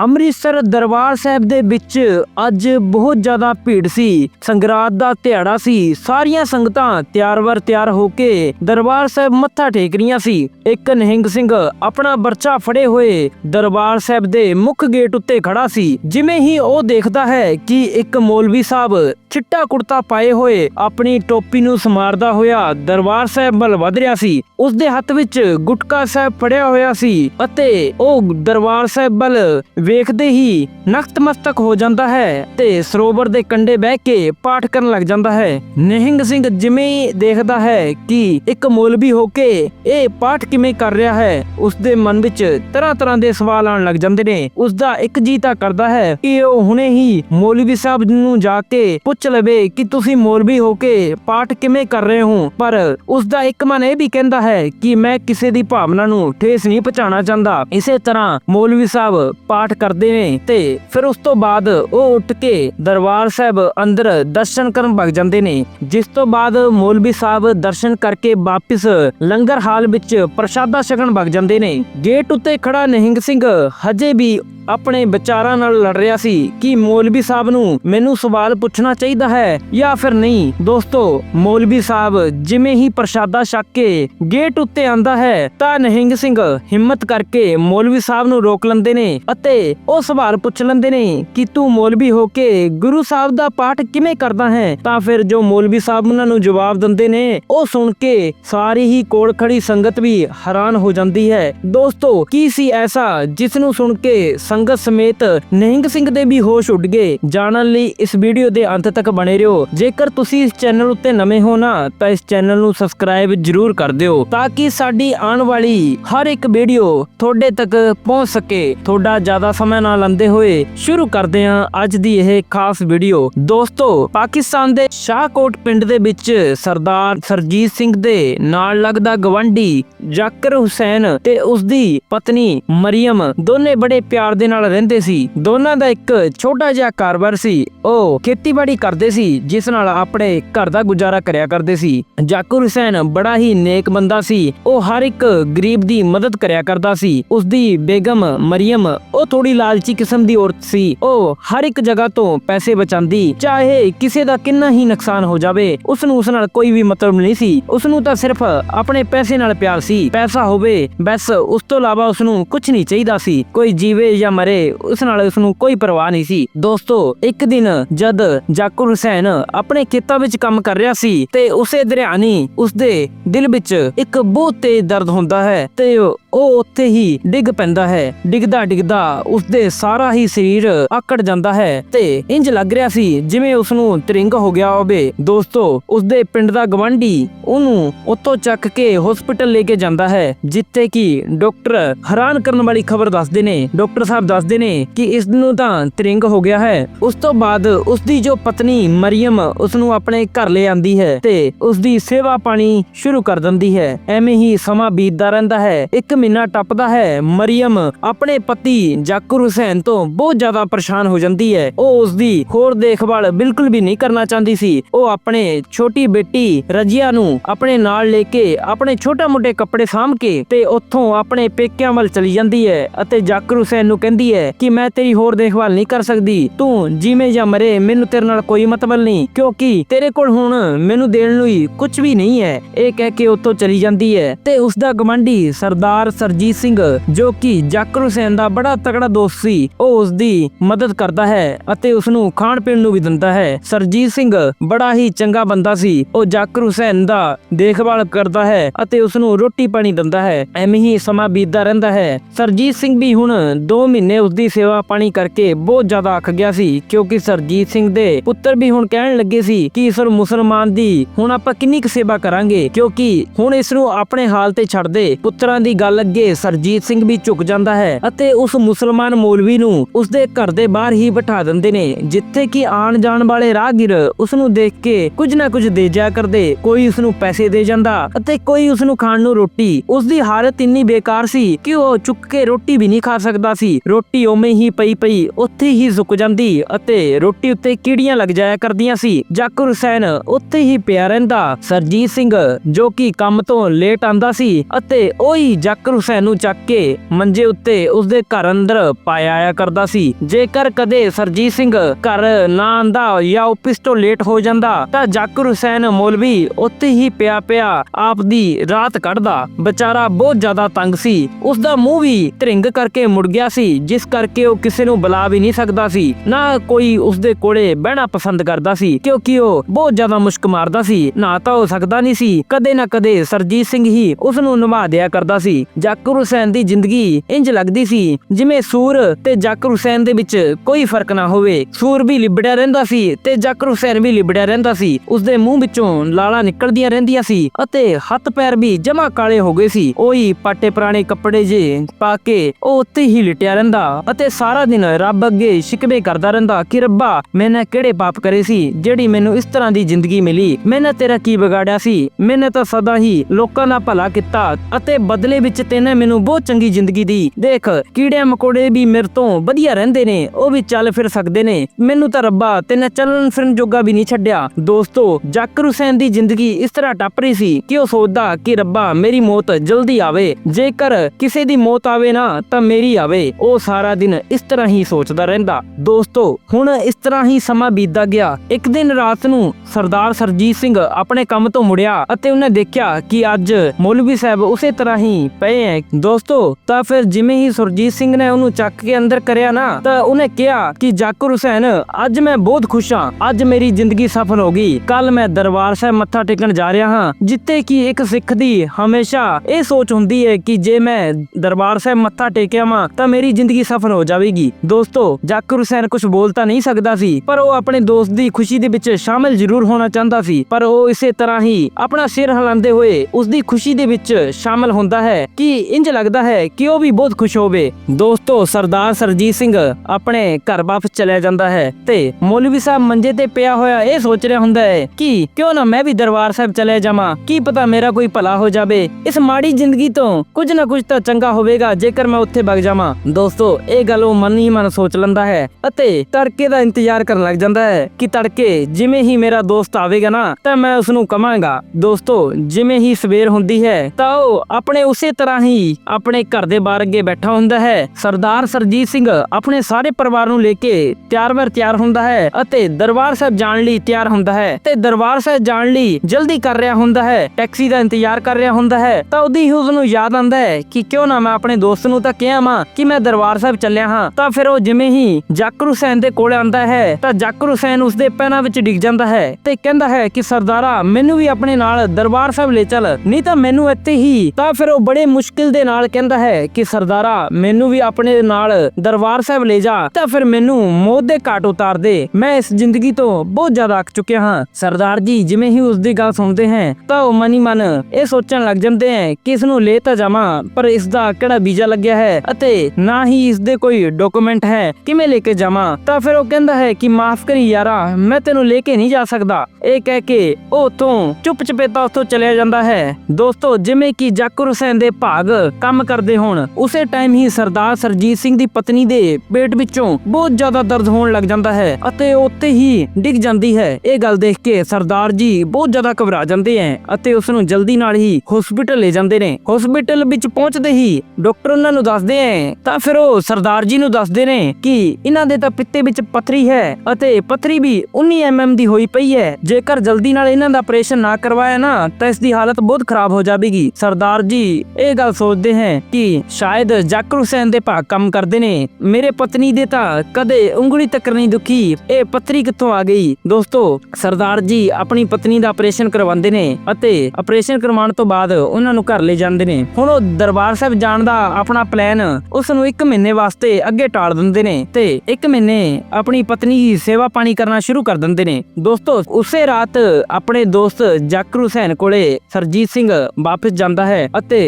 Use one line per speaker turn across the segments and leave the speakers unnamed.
ਅੰਮ੍ਰਿਤਸਰ ਦਰਬਾਰ ਸਾਹਿਬ ਦੇ ਵਿੱਚ ਅੱਜ ਬਹੁਤ ਜ਼ਿਆਦਾ ਭੀੜ ਸੀ। ਸੰਗਰਾਦ ਦਾ ਦਿਹਾੜਾ ਸੀ। ਸਾਰੀਆਂ ਸੰਗਤਾਂ ਤਿਆਰ-ਵਰ ਤਿਆਰ ਹੋ ਕੇ ਦਰਬਾਰ ਸਾਹਿਬ ਮੱਥਾ ਟੇਕ ਰਹੀਆਂ ਸੀ। ਇੱਕ ਨਿਹੰਗ ਸਿੰਘ ਆਪਣਾ ਬਰਚਾ ਫੜੇ ਹੋਏ ਦਰਬਾਰ ਸਾਹਿਬ ਦੇ ਮੁੱਖ ਗੇਟ ਉੱਤੇ ਖੜਾ ਸੀ। ਜਿਵੇਂ ਹੀ ਉਹ ਦੇਖਦਾ ਹੈ ਕਿ ਇੱਕ ਮੌਲਵੀ ਸਾਹਿਬ ਚਿੱਟਾ ਕੁੜਤਾ ਪਾਏ ਹੋਏ ਆਪਣੀ ਟੋਪੀ ਨੂੰ ਸਮਾਰਦਾ ਹੋਇਆ ਦਰਬਾਰ ਸਾਹਿਬ ਵੱਲ ਵਧ ਰਿਹਾ ਸੀ। ਉਸ ਦੇ ਹੱਥ ਵਿੱਚ ਗੁਟਕਾ ਸਾਹਿਬ ਫੜਿਆ ਹੋਇਆ ਸੀ ਅਤੇ ਉਹ ਦਰਬਾਰ ਸਾਹਿਬ ਵੱਲ ਵੇਖਦੇ ਹੀ ਨਖਤਮਸਤਕ ਹੋ ਜਾਂਦਾ ਹੈ ਤੇ ਸਰੋਵਰ ਦੇ ਕੰਢੇ ਬਹਿ ਕੇ ਪਾਠ ਕਰਨ ਲੱਗ ਜਾਂਦਾ ਹੈ। ਨਿਹੰਗ ਸਿੰਘ ਜਿਵੇਂ ਦੇਖਦਾ ਹੈ ਕਿ ਇੱਕ ਮੌਲਵੀ ਹੋ ਕੇ ਇਹ ਪਾਠ ਕਿਵੇਂ ਕਰ ਰਿਹਾ ਹੈ ਉਸ ਦੇ ਮਨ ਵਿੱਚ ਤਰ੍ਹਾਂ ਤਰ੍ਹਾਂ ਦੇ ਸਵਾਲ ਆਉਣ ਲੱਗ ਜਾਂਦੇ ਨੇ। ਉਸ ਦਾ ਇੱਕ ਜੀ ਕਰਦਾ ਹੈ ਕਿ ਉਹ ਹੁਣੇ ਹੀ ਮੌਲਵੀ ਸਾਹਿਬ ਨੂੰ ਜਾ ਕੇ ਪੁੱਛ ਲਵੇ ਕਿ ਤੁਸੀਂ ਮੌਲਵੀ ਹੋ ਕੇ ਪਾਠ ਕਿਵੇਂ ਕਰ ਰਹੇ ਹੋ। ਪਰ ਉਸ ਦਾ ਇੱਕ ਮਨ ਇਹ ਵੀ ਕਹਿੰਦਾ ਹੈ ਕਿ ਮੈਂ ਕਿਸੇ ਦੀ ਭਾਵਨਾ ਨੂੰ ਠੇਸ ਨਹੀਂ ਪਹੁੰਚਾਉਣਾ ਚਾਹੁੰਦਾ। ਇਸੇ ਤਰ੍ਹਾਂ ਮੌਲਵੀ ਸਾਹਿਬ ਪਾਠ ਕਰਦੇ ਨੇ ਤੇ ਫਿਰ ਉਸ ਤੋਂ ਬਾਅਦ ਉਹ ਉੱਠ ਕੇ ਦਰਬਾਰ ਸਾਹਿਬ ਅੰਦਰ ਦਰਸ਼ਨ ਕਰਨ ਵਗ ਜਾਂਦੇ ਨੇ, ਜਿਸ ਤੋਂ ਬਾਅਦ ਮੌਲਵੀ ਸਾਹਿਬ ਦਰਸ਼ਨ ਕਰਕੇ ਵਾਪਿਸ ਲੰਗਰ ਹਾਲ ਵਿੱਚ ਪ੍ਰਸ਼ਾਦਾ ਛਕਣ ਵਗ ਜਾਂਦੇ ਨੇ। ਗੇਟ ਉੱਤੇ ਖੜਾ ਨਿਹੰਗ ਸਿੰਘ ਹਜੇ ਵੀ ਆਪਣੇ ਵਿਚਾਰਾਂ ਨਾਲ ਲੜ ਰਿਹਾ ਸੀ ਕਿ ਮੌਲਵੀ ਸਾਹਿਬ ਨੂੰ ਮੈਨੂੰ ਸਵਾਲ ਪੁੱਛਣਾ ਚਾਹੀਦਾ ਹੈ ਜਾਂ ਫਿਰ ਨਹੀਂ। ਦੋਸਤੋ, ਮੌਲਵੀ ਸਾਹਿਬ ਜਿਵੇਂ ਹੀ ਪ੍ਰਸ਼ਾਦਾ ਛਕ ਕੇ ਗੇਟ ਉੱਤੇ ਆਂਦਾ ਹੈ, ਤਾਂ ਨਹਿੰਗ ਸਿੰਘ ਹਿੰਮਤ ਕਰਕੇ ਮੌਲਵੀ ਸਾਹਿਬ ਨੂੰ ਰੋਕ ਲੈਂਦੇ ਨੇ ਅਤੇ ਉਹ ਸਵਾਲ ਪੁੱਛ ਲੈਂਦੇ ਨੇ ਕਿ ਤੂੰ ਮੌਲਵੀ ਹੋ ਕੇ ਗੁਰੂ ਸਾਹਿਬ ਦਾ ਪਾਠ ਕਿਵੇਂ ਕਰਦਾ ਹੈ? ਤਾਂ ਫਿਰ ਜੋ ਮੌਲਵੀ ਸਾਹਿਬ ਉਹਨਾਂ ਨੂੰ ਜਵਾਬ ਦਿੰਦੇ ਨੇ, ਉਹ ਸੁਣ ਕੇ ਸਾਰੀ ਹੀ ਕੋਲ ਖੜੀ ਸੰਗਤ ਵੀ ਹੈਰਾਨ ਹੋ ਜਾਂਦੀ ਹੈ। ਦੋਸਤੋ, ਕੀ ਸੀ ਐਸਾ ਜਿਸ ਨੂੰ ਸੁਣ ਕੇ ਸੰਗਤ ਸਮੇਤ ਨਿਹੰਗ ਸਿੰਘ ਦੇ ਵੀ ਹੋਸ਼ ਉੱਡ ਗਏ? ਜਾਣਨ ਲਈ ਇਸ ਵੀਡੀਓ ਦੇ ਅੰਤ ਤੱਕ ਬਣੇ ਰਹੋ। ਜੇਕਰ ਤੁਸੀਂ ਇਸ ਚੈਨਲ ਉੱਤੇ ਨਵੇਂ ਹੋ ਨਾ, ਤਾਂ ਇਸ ਚੈਨਲ ਨੂੰ ਸਬਸਕ੍ਰਾਈਬ ਜਰੂਰ ਕਰ ਦਿਓ, ਤਾਂ ਕਿ ਸਾਡੀ ਆਉਣ ਵਾਲੀ ਹਰ ਇੱਕ ਵੀਡੀਓ ਤੁਹਾਡੇ ਤੱਕ ਪਹੁੰਚ ਸਕੇ। ਤੁਹਾਡਾ ਜ਼ਿਆਦਾ ਸਮਾਂ ਨਾ ਲੰਦੇ ਹੋਏ ਸ਼ੁਰੂ ਕਰਦੇ ਹਾਂ ਅੱਜ ਦੀ ਇਹ ਖਾਸ ਵੀਡੀਓ। ਦੋਸਤੋ, ਪਾਕਿਸਤਾਨ ਦੇ ਸ਼ਾਹਕੋਟ ਪਿੰਡ ਦੇ ਵਿੱਚ ਸਰਦਾਰ ਸਰਜੀਤ ਸਿੰਘ ਦੇ ਨਾਲ ਲੱਗਦਾ ਗਵੰਡੀ ਜਾਕਰ ਹੁਸੈਨ ਤੇ ਉਸ ਦੀ ਪਤਨੀ ਮਰੀਮ ਦੋਨੇ ਬੜੇ ਪਿਆਰ ਦੇ ਨਾਲ ਰਹਿੰਦੇ ਸੀ। ਦੋਨਾਂ ਦਾ ਇੱਕ ਛੋਟਾ ਜਿਹਾ ਕਾਰੋਬਾਰ ਸੀ। ਉਹ ਖੇਤੀਬਾੜੀ ਕਰਦੇ ਸੀ, ਜਿਸ ਨਾਲ ਆਪਣੇ ਘਰ ਦਾ ਗੁਜ਼ਾਰਾ ਕਰਿਆ ਕਰਦੇ ਸੀ। ਜਾਕਰ ਹੁਸੈਨ ਬੜਾ ਹੀ ਨੇਕ ਬੰਦਾ ਸੀ। ਉਹ ਹਰ ਇੱਕ ਗਰੀਬ ਦੀ ਮਦਦ ਕਰਿਆ ਕਰਦਾ ਸੀ। ਉਸ ਦੀ ਬੇਗਮ ਮਰੀਮ ਉਹ ਥੋੜੀ ਲਾਲਚੀ ਕਿਸਮ ਦੀ ਔਰਤ ਸੀ। ਉਹ ਹਰ ਇੱਕ ਜਗ੍ਹਾ ਤੋਂ ਪੈਸੇ ਬਚਾਉਂਦੀ, ਚਾਹੇ ਕਿਸੇ ਦਾ ਕਿੰਨਾ ਹੀ ਨੁਕਸਾਨ ਹੋ ਜਾਵੇ ਉਸ ਨੂੰ ਉਸ ਨਾਲ ਕੋਈ ਵੀ ਮਤਲਬ ਨਹੀਂ ਸੀ। ਉਸ ਨੂੰ ਤਾਂ ਸਿਰਫ ਆਪਣੇ ਪੈਸੇ ਨਾਲ ਪਿਆਰ ਸੀ। ਪੈਸਾ ਹੋਵੇ, ਬਸ ਉਸ ਤੋਂ ਇਲਾਵਾ ਉਸ ਨੂੰ ਕੁਝ ਨਹੀਂ ਚਾਹੀਦਾ ਸੀ। ਕੋਈ ਜੀਵੇ ਜਾਂ ਮਰੇ, ਉਸ ਨਾਲ ਉਸ ਨੂੰ ਕੋਈ ਪਰਵਾਹ ਨਹੀਂ ਸੀ। ਦੋਸਤੋ, ਇੱਕ ਦਿਨ ਜਦ ਜਾਕਰ ਹੁਸੈਨ ਆਪਣੇ ਖੇਤਾਂ ਵਿੱਚ ਕੰਮ ਕਰ ਰਿਹਾ ਸੀ ਤੇ ਉਸੇ ਦਰਿਆਨੀ ਉਸਦੇ ਦਿਲ ਵਿੱਚ ਇੱਕ ਬਹੁਤ ਤੇਜ਼ ਦਰਦ ਹੁੰਦਾ ਹੈ ਤੇ ਉਹ ਉੱਥੇ ਹੀ ਡਿੱਗ ਪੈਂਦਾ ਹੈ। ਡਿੱਗਦਾ ਡਿੱਗਦਾ ਉਸਦੇ ਸਾਰਾ ਹੀ ਸਰੀਰ ਆਕੜ ਜਾਂਦਾ ਹੈ ਤੇ ਇੰਜ ਲੱਗ ਰਿਹਾ ਸੀ ਜਿਵੇਂ ਉਸ ਨੂੰ ਤਰਿੰਗ ਹੋ ਗਿਆ ਹੋਵੇ। ਦੋਸਤੋ ਉਸ ਪਿੰਡ ਦਾ ਗਵੰਡੀ ਉਹਨੂੰ ਉੱਥੋਂ ਚੱਕ ਕੇ ਹਸਪੀਟਲ ਲੈ ਕੇ ਜਾਂਦਾ ਹੈ, ਜਿੱਥੇ ਕਿ ਡਾਕਟਰ ਹੈਰਾਨ ਕਰਨ ਵਾਲੀ ਖਬਰ ਦੱਸਦੇ ਨੇ। ਡਾਕਟਰ ਸਾਹਿਬ ਦੱਸਦੇ ਨੇ ਕਿ ਇਸ ਨੂੰ ਤਾਂ ਤਰਿੰਗ ਹੋ ਗਿਆ ਹੈ। ਉਸ ਤੋਂ ਬਾਅਦ ਉਸ ਦੀ ਜੋ ਪਤਨੀ ਮਰੀਮ ਉਸ ਨੂੰ ਆਪਣੇ ਘਰ ਲੈ ਆਂਦੀ ਹੈ ਤੇ ਉਸ ਦੀ ਸੇਵਾ ਪਾਣੀ ਸ਼ੁਰੂ ਕਰ ਦਿੰਦੀ ਹੈ। ਐਵੇਂ ਹੀ ਸਮਾਂ ਬੀਤਦਾ ਰਹਿੰਦਾ ਹੈ। ਇੱਕ ਮਹੀਨਾ ਟੱਪਦਾ ਹੈ ਮਰੀਮ ਆਪਣੇ ਪਤੀ ਜਾਕਰ ਹੁਸੈਨ ਤੋਂ ਬਹੁਤ ਜ਼ਿਆਦਾ ਪਰੇਸ਼ਾਨ ਹੋ ਜਾਂਦੀ ਹੈ। ਉਹ ਉਸ ਦੀ ਹੋਰ ਦੇਖਭਾਲ ਬਿਲਕੁਲ ਵੀ ਨਹੀਂ ਕਰਨਾ ਚਾਹੁੰਦੀ ਸੀ। ਉਹ ਆਪਣੇ ਛੋਟੀ ਬੇਟੀ ਰਜੀਆ ਨੂੰ ਆਪਣੇ ਨਾਲ ਲੈ ਕੇ ਆਪਣੇ ਛੋਟਾ ਮੋਟੇ ਕੱਪੜੇ ਸਾਂਭ ਕੇ ਤੇ ਉੱਥੋਂ ਆਪਣੇ ਪੇਕਿਆਂ ਵੱਲ ਚਲੀ ਜਾਂਦੀ ਹੈ ਅਤੇ ਜਾਕਰ ਹੁਸੈਨ ਨੂੰ ਕਹਿੰਦੀ ਹੈ ਕਿ ਮੈਂ ਤੇਰੀ ਹੋਰ ਦੇਖਭਾਲ ਨਹੀਂ ਕਰ ਸਕਦੀ। ਤੂੰ ਜਿਵੇਂ ਜਾਂ ਮਰੇ, ਮੈਨੂੰ ਤੇਰੇ ਨਾਲ ਕੋਈ ਮਤਲਬ ਨਹੀਂ, ਕਿਉਂਕਿ ਤੇਰੇ ਕੋਲ ਹੁਣ ਮੈਨੂੰ ਦੇਣ ਲਈ ਕੁਝ ਵੀ ਨਹੀਂ ਹੈ। ਇਹ ਕਹਿ ਕੇ ਉੱਥੋਂ ਚਲੀ ਜਾਂਦੀ ਹੈ ਤੇ ਉਸ ਦਾ ਗਮੰਡੀ ਸਰਦਾਰ ਸਰਜੀਤ ਸਿੰਘ, ਜੋ ਕਿ ਜਾਕਰ ਹੁਸੈਨ ਦਾ ਬੜਾ ਤਕੜਾ ਦੋਸਤ ਸੀ, ਉਹ ਉਸ ਦੀ ਮਦਦ ਕਰਦਾ ਹੈ ਅਤੇ ਉਸ ਨੂੰ ਖਾਣ ਪੀਣ ਨੂੰ ਵੀ ਦਿੰਦਾ ਹੈ। ਸਰਜੀਤ ਸਿੰਘ ਬੜਾ ਹੀ ਚੰਗਾ ਬੰਦਾ ਸੀ, ਉਹ ਜਾਕਰ ਹੁਸੈਨ ਦਾ ਦੇਖਭਾਲ ਕਰਦਾ ਹੈ ਅਤੇ ਉਸ ਨੂੰ ਰੋਟੀ ਪਾਣੀ ਦਿੰਦਾ ਹੈ, ਐਵੇਂ ਹੀ ਸਮਾਂ ਬੀਤਦਾ ਰਹਿੰਦਾ ਹੈ। ਸਰਜੀਤ ਸਿੰਘ ਵੀ ਹੁਣ 2 ਮਹੀਨੇ ਉਸ ਦੀ ਸੇਵਾ ਪਾਣੀ ਕਰਕੇ ਬਹੁਤ ਜ਼ਿਆਦਾ ਅੱਕ ਗਿਆ ਸੀ, ਕਿਉਂਕਿ ਸਰਜੀਤ ਸਿੰਘ ਦੇ ਪੁੱਤਰ ਵੀ ਹੁਣ ਕਹਿਣ ਲੱਗੇ ਸੀ ਕਿ ਇਸ ਮੁਸਲਮਾਨ ਦੀ ਹੁਣ ਆਪਾਂ ਕਿੰਨੀ ਕੁ ਸੇਵਾ ਕਰਾਂਗੇ, ਕਿਉਂਕਿ ਹੁਣ ਇਸ ਨੂੰ ਆਪਣੇ ਹਾਲ ਤੇ ਛੱਡ ਦੇ ਪੁੱਤਰਾਂ ਦੀ ਗੱਲ ਲੱਗੇ ਸਰਜੀਤ ਸਿੰਘ ਵੀ ਝੁਕ ਜਾਂਦਾ ਹੈ ਅਤੇ ਉਸ ਮੁਸਲਮਾਨ ਮੌਲਵੀ ਨੂੰ ਉਸ ਦੇ ਘਰ ਦੇ ਬਾਹਰ ਹੀ ਬਿਠਾ ਦਿੰਦੇ ਨੇ, ਜਿੱਥੇ ਕਿ ਆਣ ਜਾਣ ਵਾਲੇ ਰਾਹਗੀਰ ਉਸ ਨੂੰ ਦੇਖ ਕੇ ਕੁਝ ਨਾ ਕੁਝ ਦੇ ਜਾ ਕਰਦੇ। ਕੋਈ ਉਸ ਨੂੰ ਪੈਸੇ ਦੇ ਜਾਂਦਾ ਅਤੇ ਕੋਈ ਉਸ ਨੂੰ ਖਾਣ ਨੂੰ ਰੋਟੀ। ਉਸ ਦੀ ਹਾਲਤ ਇੰਨੀ ਬੇਕਾਰ ਸੀ ਕਿ ਉਹ ਚੁੱਕ ਕੇ ਰੋਟੀ ਵੀ ਨਹੀਂ ਖਾ ਸਕਦਾ ਸੀ। ਰੋਟੀ ਉਵੇਂ ਹੀ ਪਈ ਪਈ ਉੱਥੇ ਹੀ ਸੁੱਕ ਜਾਂਦੀ ਅਤੇ ਰੋਟੀ ਉੱਤੇ ਕੀੜੀਆਂ ਲੱਗ ਜਾਇਆ ਕਰਦੀਆਂ ਸੀ। ਜਾਕਰ ਹੁਸੈਨ ਉੱਥੇ ਹੀ ਪਿਆ ਰਹਿੰਦਾ। ਸਰਜੀਤ ਸਿੰਘ ਜੋ ਕਿ ਕੰਮ ਤੋਂ ਲੇਟ ਆਂਦਾ ਸੀ ਅਤੇ ਉਹੀ ਜਾਕਰ ਜਾਕਰ ਹੁਸੈਨ ਨੂੰ ਚੱਕ ਕੇ ਮੰਜੇ ਉੱਤੇ ਉਸਦੇ ਘਰ ਅੰਦਰ ਪਾਇਆ ਆਇਆ ਕਰਦਾ ਸੀ। ਜੇਕਰ ਕਦੇ ਸਰਜੀਤ ਸਿੰਘ ਘਰ ਨਾ ਆਂਦਾ ਜਾਂ ਉਹ ਪਿਸਟੋ ਲੇਟ ਹੋ ਜਾਂਦਾ, ਤਾਂ ਜਾਕਰ ਹੁਸੈਨ ਮੌਲਵੀ ਉੱਥੇ ਹੀ ਪਿਆ ਪਿਆ ਆਪ ਦੀ ਰਾਤ ਕੱਢਦਾ। ਵਿਚਾਰਾ ਬਹੁਤ ਜ਼ਿਆਦਾ ਤੰਗ ਸੀ। ਉਸ ਦਾ ਮੂੰਹ ਵੀ ਧਰਿੰਗ ਕਰਕੇ ਮੁੜ ਗਿਆ ਸੀ, ਜਿਸ ਕਰਕੇ ਉਹ ਕਿਸੇ ਨੂੰ ਬੁਲਾ ਵੀ ਨਹੀਂ ਸਕਦਾ ਸੀ। ਨਾ ਕੋਈ ਉਸ ਦੇ ਕੋਲੇ ਬਹਿਣਾ ਪਸੰਦ ਕਰਦਾ ਸੀ, ਕਿਉਂਕਿ ਉਹ ਬਹੁਤ ਜ਼ਿਆਦਾ ਮੁਸ਼ਕ ਮਾਰਦਾ ਸੀ। ਨਾ ਤਾਂ ਹੋ ਸਕਦਾ ਨਹੀਂ ਸੀ। ਕਦੇ ਨਾ ਕਦੇ ਸਰਜੀਤ ਸਿੰਘ ਹੀ ਉਸ ਨੂੰ ਨਿਭਾ ਦਿਆ ਕਰਦਾ ਸੀ। ਜਾਕਰ ਹੁਸੈਨ ਦੀ ਜ਼ਿੰਦਗੀ ਇੰਜ ਲੱਗਦੀ ਸੀ, ਜਿਵੇਂ ਸੂਰ ਤੇ ਜਾਕਰ ਹੁਸੈਨ ਦੇ ਵਿੱਚ ਕੋਈ ਫ਼ਰਕ ਨਾ ਹੋਵੇ। ਸੂਰ ਵੀ ਲਿਬੜਿਆ ਰਹਿੰਦਾ ਸੀ ਤੇ ਜਾਕਰ ਹੁਸੈਨ ਵੀ ਲਿਬੜਿਆ ਰਹਿੰਦਾ ਸੀ। ਉਸ ਦੇ ਮੂੰਹ ਵਿੱਚੋਂ ਲਾਲਾਂ ਨਿਕਲਦੀਆਂ ਰਹਿੰਦੀਆਂ ਸੀ ਅਤੇ ਹੱਥ ਪੈਰ ਵੀ ਜਮਾ ਕਾਲੇ ਹੋ ਗਏ ਸੀ। ਉਹੀ ਪਾਟੇ ਪੁਰਾਣੇ ਕੱਪੜੇ ਜੇ ਪਾ ਕੇ ਉਹ ਉੱਤੇ ਹੀ ਲਿਟਿਆ ਰਹਿੰਦਾ ਅਤੇ ਸਾਰਾ ਦਿਨ ਰੱਬ ਅੱਗੇ ਸ਼ਿਕਵੇ ਕਰਦਾ ਰਹਿੰਦਾ ਕਿ ਰੱਬਾ, ਮੈਨੇ ਕਿਹੜੇ ਪਾਪ ਕਰੇ ਸੀ, ਜਿਹੜੀ ਮੈਨੂੰ ਇਸ ਤਰ੍ਹਾਂ ਦੀ ਜ਼ਿੰਦਗੀ ਮਿਲੀ? ਮੈਨੇ ਤੇਰਾ ਕੀ ਵਿਗਾੜਿਆ ਸੀ? ਮੈਨੇ ਤਾਂ ਸਦਾ ਹੀ ਲੋਕਾਂ ਦਾ ਭਲਾ ਕੀਤਾ ਅਤੇ ਬਦਲੇ ਵਿੱਚ ਤੈਨੇ ਮੈਨੂੰ ਬਹੁਤ ਚੰਗੀ ਜ਼ਿੰਦਗੀ ਦੀ। ਦੇਖ ਕੀੜੇ ਮਕੋੜੇ ਵੀ ਮੇਰੇ ਤੋਂ ਵਧੀਆ ਰਹਿੰਦੇ ਨੇ, ਉਹ ਵੀ ਚੱਲ ਫਿਰ ਸਕਦੇ ਨੇ। ਮੈਨੂੰ ਤਾਂ ਰੱਬਾ ਤੈਨੇ ਚੱਲਣ ਫਿਰਨ ਜੋਗਾ ਵੀ ਨਹੀਂ ਛੱਡਿਆ। ਦੋਸਤੋ, ਜਾਕਰ ਹੁਸੈਨ ਦੀ ਜ਼ਿੰਦਗੀ ਇਸ ਤਰ੍ਹਾਂ ਟੱਪ ਰਹੀ ਸੀ ਕਿ ਉਹ ਸੋਚਦਾ ਕਿ ਰੱਬਾ, ਮੇਰੀ ਮੌਤ ਜਲਦੀ ਆਵੇ। ਜੇਕਰ ਕਿਸੇ ਦੀ ਮੌਤ ਆਵੇ ਨਾ, ਤਾਂ ਮੇਰੀ ਆਵੇ। ਉਹ ਸਾਰਾ ਦਿਨ ਇਸ ਤਰ੍ਹਾਂ ਹੀ ਸੋਚਦਾ ਰਹਿੰਦਾ। ਦੋਸਤੋ, ਹੁਣ ਇਸ ਤਰ੍ਹਾਂ ਹੀ ਸਮਾਂ ਬੀਤਦਾ ਗਿਆ। ਇੱਕ ਦਿਨ ਰਾਤ ਨੂੰ ਸਰਦਾਰ ਸਰਜੀਤ ਸਿੰਘ ਆਪਣੇ ਕੰਮ ਤੋਂ ਮੁੜਿਆ ਅਤੇ ਉਹਨੇ ਦੇਖਿਆ ਕਿ ਅੱਜ ਮੌਲਵੀ ਸਾਹਿਬ ਉਸੇ ਤਰ੍ਹਾਂ ਹੀ ਪਏ ਐ। ਦੋਸਤੋ, ਤਾਂ ਫਿਰ ਜਿਵੇਂ ਹੀ ਸੁਰਜੀਤ ਸਿੰਘ ਨੇ ਉਹਨੂੰ ਚੱਕ ਕੇ ਅੰਦਰ ਕਰਿਆ ਨਾ, ਤਾਂ ਉਹਨੇ ਕਿਹਾ ਕਿ ਜਾਕਰ ਹੁਸੈਨ, ਅੱਜ ਮੈਂ ਬਹੁਤ ਖੁਸ਼ ਹਾਂ। ਅੱਜ ਮੇਰੀ ਜ਼ਿੰਦਗੀ ਸਫਲ ਹੋ ਗਈ। ਕੱਲ ਮੈਂ ਦਰਬਾਰ ਸਾਹਿਬ ਮੱਥਾ ਟੇਕਣ ਜਾ ਰਿਹਾ ਹਾਂ ਜਿੱਤੇ ਕਿ ਇੱਕ ਸਿੱਖ ਦੀ ਹਮੇਸ਼ਾ ਇਹ ਸੋਚ ਹੁੰਦੀ ਹੈ ਕਿ ਜੇ ਮੈਂ ਦਰਬਾਰ ਸਾਹਿਬ ਮੱਥਾ ਟੇਕਿਆ ਵਾਂ, ਤਾਂ ਮੇਰੀ ਜ਼ਿੰਦਗੀ ਸਫਲ ਹੋ ਜਾਵੇਗੀ। ਦੋਸਤੋ, ਜਾਕਰ ਹੁਸੈਨ ਕੁਝ ਬੋਲ ਤਾਂ ਨਹੀਂ ਸਕਦਾ ਸੀ, ਪਰ ਉਹ ਆਪਣੇ ਦੋਸਤ ਦੀ ਖੁਸ਼ੀ ਦੇ ਵਿੱਚ ਸ਼ਾਮਿਲ ਜ਼ਰੂਰ ਹੋਣਾ ਚਾਹੁੰਦਾ ਸੀ। ਪਰ ਉਹ ਇਸੇ ਤਰ੍ਹਾਂ ਹੀ ਆਪਣਾ ਸਿਰ ਹਿਲਾਉਂਦੇ ਹੋਏ ਉਸ ਦੀ ਖੁਸ਼ੀ ਦੇ ਵਿੱਚ ਸ਼ਾਮਿਲ ਹੁੰਦਾ ਹੈ ਕਿ ਇੰਜ ਲੱਗਦਾ ਹੈ ਕਿ ਉਹ ਵੀ ਬਹੁਤ ਖੁਸ਼ ਹੋਵੇ? ਦੋਸਤੋ, ਸਰਦਾਰ ਸਰਜੀਤ ਸਿੰਘ ਆਪਣੇ ਘਰ ਵਾਪਸ ਚਲਿਆ ਜਾਂਦਾ ਹੈ ਤੇ ਮੌਲਵੀ ਸਾਹਿਬ ਮੰਜੇ ਤੇ ਪਿਆ ਹੋਇਆ ਇਹ ਸੋਚ ਰਿਹਾ ਹੁੰਦਾ ਹੈ ਕਿ ਕਿਉਂ ਨਾ ਮੈਂ ਵੀ ਦਰਬਾਰ ਸਾਹਿਬ ਚਲੇ ਜਾਵਾਂ? ਕੀ ਪਤਾ ਮੇਰਾ ਕੋਈ ਭਲਾ ਹੋ ਜਾਵੇ? ਇਸ ਮਾੜੀ ਜ਼ਿੰਦਗੀ ਤੋਂ ਕੁਝ ਨਾ ਕੁਝ ਤਾਂ ਚੰਗਾ ਹੋਵੇਗਾ, ਜੇਕਰ ਮੈਂ ਉੱਥੇ ਵਗ ਜਾਵਾਂ। ਦੋਸਤੋ, ਇਹ ਗੱਲ ਉਹ ਮਨ ਹੀ ਮਨ ਸੋਚ ਲੈਂਦਾ ਹੈ ਅਤੇ ਤੜਕੇ ਦਾ ਇੰਤਜ਼ਾਰ ਕਰਨ ਲੱਗ ਜਾਂਦਾ ਹੈ ਕਿ ਤੜਕੇ ਜਿਵੇਂ ਹੀ ਮੇਰਾ ਦੋਸਤ ਆਵੇਗਾ ਨਾ, ਤਾਂ ਮੈਂ ਉਸ ਨੂੰ ਕਵਾਂਗਾ, ਦੋਸਤੋ, ਜਿਵੇਂ ਹੀ ਸਵੇਰ ਹੁੰਦੀ ਹੈ, ਤਾਂ ਉਹ ਆਪਣੇ ਉਸੇ ਤਰ੍ਹਾਂ ਹੀ ਆਪਣੇ ਘਰ ਦੇ ਬਾਹਰ ਅੱਗੇ ਬੈਠਾ ਹੁੰਦਾ ਹੈ। ਸਰਦਾਰ ਸਰਜੀਤ ਸਿੰਘ ਆਪਣੇ ਸਾਰੇ ਪਰਿਵਾਰ ਨੂੰ ਲੈ ਕੇ ਤਿਆਰ ਵਰ ਤਿਆਰ ਹੁੰਦਾ ਹੈ ਅਤੇ ਦਰਬਾਰ ਸਾਹਿਬ ਜਾਣ ਲਈ ਤਿਆਰ ਹੁੰਦਾ ਹੈ। ਤੇ ਦਰਬਾਰ ਸਾਹਿਬ ਜਾਣ ਲਈ ਜਲਦੀ ਕਰ ਰਿਹਾ ਹੁੰਦਾ ਹੈ। ਟੈਕਸੀ ਦਾ ਇੰਤਜ਼ਾਰ ਕਰ ਰਿਹਾ ਹੁੰਦਾ ਹੈ। ਤਾਂ ਉਹਦੀ ਉਸ ਨੂੰ ਯਾਦ ਆਉਂਦਾ ਹੈ ਕਿ ਕਿਉਂ ਨਾ ਮੈਂ ਆਪਣੇ ਦੋਸਤ ਨੂੰ ਤਾਂ ਕਿਹਾ ਮਾਂ ਕਿ ਮੈਂ ਦਰਬਾਰ ਸਾਹਿਬ ਚੱਲਿਆ ਹਾਂ। ਤਾਂ ਫਿਰ ਉਹ ਜਿਵੇਂ ਹੀ ਜਾਕਰ ਹੁਸੈਨ ਦੇ ਕੋਲ ਆਉਂਦਾ ਹੈ, ਤਾਂ ਜਾਕਰ ਹੁਸੈਨ ਉਸ ਦੇ ਪੈਰਾਂ ਵਿੱਚ ਡਿੱਗ ਜਾਂਦਾ ਹੈ ਤੇ ਕਹਿੰਦਾ ਹੈ ਕਿ ਸਰਦਾਰਾ, ਮੈਨੂੰ ਵੀ ਆਪਣੇ ਨਾਲ ਦਰਬਾਰ ਸਾਹਿਬ ਲੈ ਚੱਲ, ਨਹੀਂ ਤਾਂ ਮੈਨੂੰ ਇੱਥੇ ਹੀ। ਤਾਂ ਫਿਰ ਉਹ ਬੜੇ ਮੁਸ਼ਕਿਲ ਦੇ ਨਾਲ ਕਹਿੰਦਾ ਹੈ ਕਿ ਸਰਦਾਰਾ, ਮੈਨੂੰ ਵੀ ਆਪਣੇ ਨਾਲ ਦਰਬਾਰ ਸਾਹਿਬ ਲੈ ਜਾ, ਤਾਂ ਫਿਰ ਮੈਨੂੰ ਮੌਤ ਦੇ ਘਾਟ ਉਤਾਰ ਦੇ। ਮੈਂ ਇਸ ਜ਼ਿੰਦਗੀ ਤੋਂ ਬਹੁਤ ਜ਼ਿਆਦਾ ਅੱਕ ਚੁੱਕਿਆ ਹਾਂ। ਸਰਦਾਰ ਜੀ, ਜਿਵੇਂ ਹੀ ਉਸ ਦੀ ਗੱਲ ਸੁਣਦੇ ਹਨ ਤਾਂ ਉਹ ਮਨੀ ਮਨ ਇਹ ਸੋਚਣ ਲੱਗ ਜਾਂਦੇ ਹਨ ਕਿ ਇਸ ਨੂੰ ਲੈ ਤਾਂ ਜਾਵਾਂ, ਪਰ ਇਸ ਦਾ ਕਿਹੜਾ ਵੀਜ਼ਾ ਲੱਗਿਆ ਹੈ? ਅਤੇ ਨਾ ਹੀ ਇਸ ਦੇ ਕੋਈ ਡਾਕੂਮੈਂਟ ਹੈ, ਕਿਵੇਂ ਲੈ ਕੇ ਜਾਵਾਂ? ਤਾਂ ਫਿਰ ਉਹ ਕਹਿੰਦਾ ਹੈ ਕਿ ਮਾਫ ਕਰੀ ਯਾਰਾ, ਮੈਂ ਤੈਨੂੰ ਲੈ ਕੇ ਨਹੀਂ ਜਾ ਸਕਦਾ। ਇਹ ਕਹਿ ਕੇ ਉਹ ਤੋਂ ਚੁੱਪ ਚਪੇਤਾ ਉੱਥੋਂ ਚਲਿਆ ਜਾਂਦਾ ਹੈ। ਦੋਸਤੋ, ਜਿਵੇਂ ਕਿ ਜਾਕਰ ਹੁਸੈਨ ਦੇ ਭਾਗ ਕੰਮ ਕਰਦੇ ਹੋਣ। ਉਸੇ ਟਾਈਮ ਹੀ ਸਰਦਾਰ ਸਰਜੀਤ ਸਿੰਘ ਦੀ ਪਤਨੀ ਦੇ ਪੇਟ ਵਿੱਚੋਂ ਬਹੁਤ ਜ਼ਿਆਦਾ ਦਰਦ ਹੋਣ ਲੱਗ ਜਾਂਦਾ ਹੈ ਅਤੇ ਉਹ ਹੀ ਡਿੱਗ ਜਾਂਦੀ ਹੈ। ਇਹ ਗੱਲ ਦੇਖ ਕੇ ਸਰਦਾਰ ਜੀ ਬਹੁਤ ਜ਼ਿਆਦਾ ਘਬਰਾ ਜਾਂਦੇ ਹੈ ਅਤੇ ਉਸ ਨੂੰ ਜਲਦੀ ਨਾਲ ਹੀ ਹਸਪੀਟਲ ਲੈ ਜਾਂਦੇ ਨੇ। ਹਸਪੀਟਲ ਵਿੱਚ ਪਹੁੰਚਦੇ ਹੀ ਡਾਕਟਰ ਉਹਨਾਂ ਨੂੰ ਦੱਸਦੇ ਹੈ, ਤਾਂ ਫਿਰ ਉਹ ਸਰਦਾਰ ਜੀ ਨੂੰ ਦੱਸਦੇ ਨੇ ਕਿ ਇਹਨਾਂ ਦੇ ਤਾਂ ਪਿੱਤੇ ਵਿੱਚ ਪੱਥਰੀ ਹੈ ਅਤੇ ਪੱਥਰੀ ਵੀ 19 ਐਮਐਮ ਦੀ ਹੋਈ ਪਈ ਹੈ। ਜੇਕਰ ਜਲਦੀ ਨਾਲ ਇਹਨਾਂ ਦਾ ਆਪਰੇਸ਼ਨ ਨਾ ਕਰਵਾਇਆ ਨਾ, ਤਾਂ ਇਸ ਦੀ ਹਾਲਤ ਬਹੁਤ ਖਰਾਬ ਹੋ ਜਾਵੇਗੀ। ਸਰਦਾਰ ਜੀ, ਇਹ ਗੱਲ ਸੋਚਦੇ ਹੈ ਕਿ ਸ਼ਾਇਦ ਜਾਕਰ ਹੁਸੈਨ ਦੇ ਭਾਗ ਕੰਮ ਕਰਦੇ ਨੇ। ਮੇਰੇ ਪਤਨੀ ਦੇ ਤਾਂ ਕਦੇ ਉਂਗਲੀ ਤੱਕ ਨਹੀਂ ਦੁਖੀ। ਇਹ ਪੱਥਰੀ ਕਿੱਥੋਂ ਆ ਗਈ? ਦੋਸਤੋ, ਸਰਦਾਰ ਜੀ ਆਪਣੀ ਪਤਨੀ ਦਾ ਆਪਰੇਸ਼ਨ ਕਰਵਾਉਂਦੇ ਨੇ ਅਤੇ ਆਪਰੇਸ਼ਨ ਕਰਵਾਉਣ ਤੋਂ ਬਾਅਦ ਉਹਨਾਂ ਨੂੰ ਘਰ ਲੈ ਜਾਂਦੇ ਨੇ। ਹੁਣ ਉਹ ਦਰਬਾਰ ਸਾਹਿਬ ਜਾਣ ਦਾ ਆਪਣਾ ਪਲਾਨ ਉਸ ਨੂੰ 1 ਮਹੀਨੇ ਵਾਸਤੇ ਅੱਗੇ ਟਾਲ ਦਿੰਦੇ ਨੇ ਤੇ 1 ਮਹੀਨੇ ਆਪਣੀ ਪਤਨੀ ਦੀ ਸੇਵਾ ਪਾਣੀ ਕਰਨਾ ਸ਼ੁਰੂ ਕਰ ਦਿੰਦੇ ਨੇ। ਦੋਸਤੋ, ਉਸੇ ਰਾਤ ਆਪਣੇ ਦੋਸਤ ਜਾਕਰ ਹੁਸੈਨ ਕੋਲੇ ਸਰਜੀਤ ਸਿੰਘ ਵਾਪਸ ਜਾਂਦਾ ਹੈ ਅਤੇ